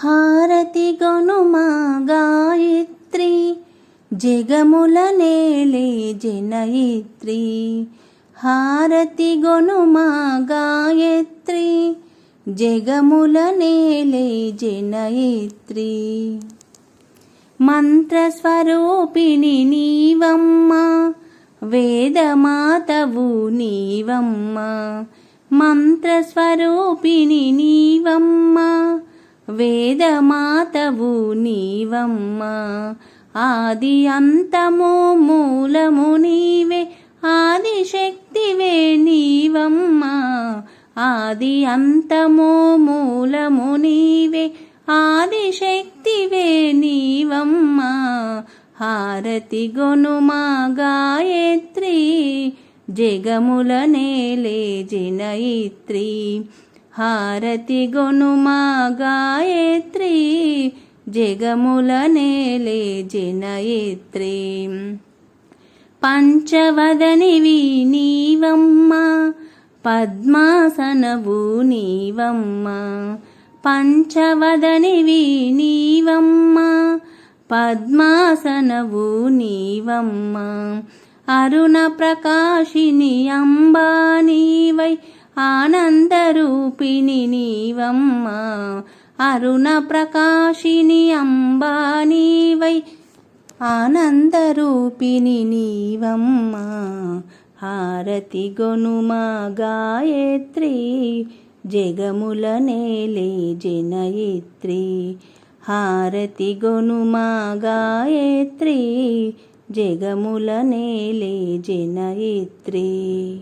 హారతి గొనుమా గాయత్రి జగముల నేలే జనయిత్రి. హారతి గొనుమా గాయత్రి జగముల నేలే జనయిత్రి. మంత్రస్వరూపిణి నీవమ్మ వేదమాతవు నీవమ్మ. మంత్రస్వరూపిణి నీవమ్మ వేదమాతవు నీవమ్మ. ఆది అంతము మూలము నీవే ఆదిశక్తివే నీవమ్మ. ఆది అంతము మూలము నీవే ఆదిశక్తివే నీవమ్మ. హారతి గొనుమా గాయత్రి జగముల నేలే జనయిత్రి. హారతి గొనుమా గాయత్రి జగముల నేలే జనయత్రి. పంచవదనివి నీవమ్మ పద్మాసనవు నీవమ్మ. పంచవదనివి నీవమ్మ పద్మాసనవు నీవమ్మ. అరుణ ప్రకాశిని అంబా నీవై ఆనందరూపిణి నీవమ్మ అరుణ ప్రకాశిని అంబా నీవై. ఆనందరూపిణి నీవమ్మ హారతి గొనుమా గాయత్రి జగముల నేలే జనయిత్రి. హారతి గొనుమా గాయత్రి జగముల నేలే జనయిత్రి.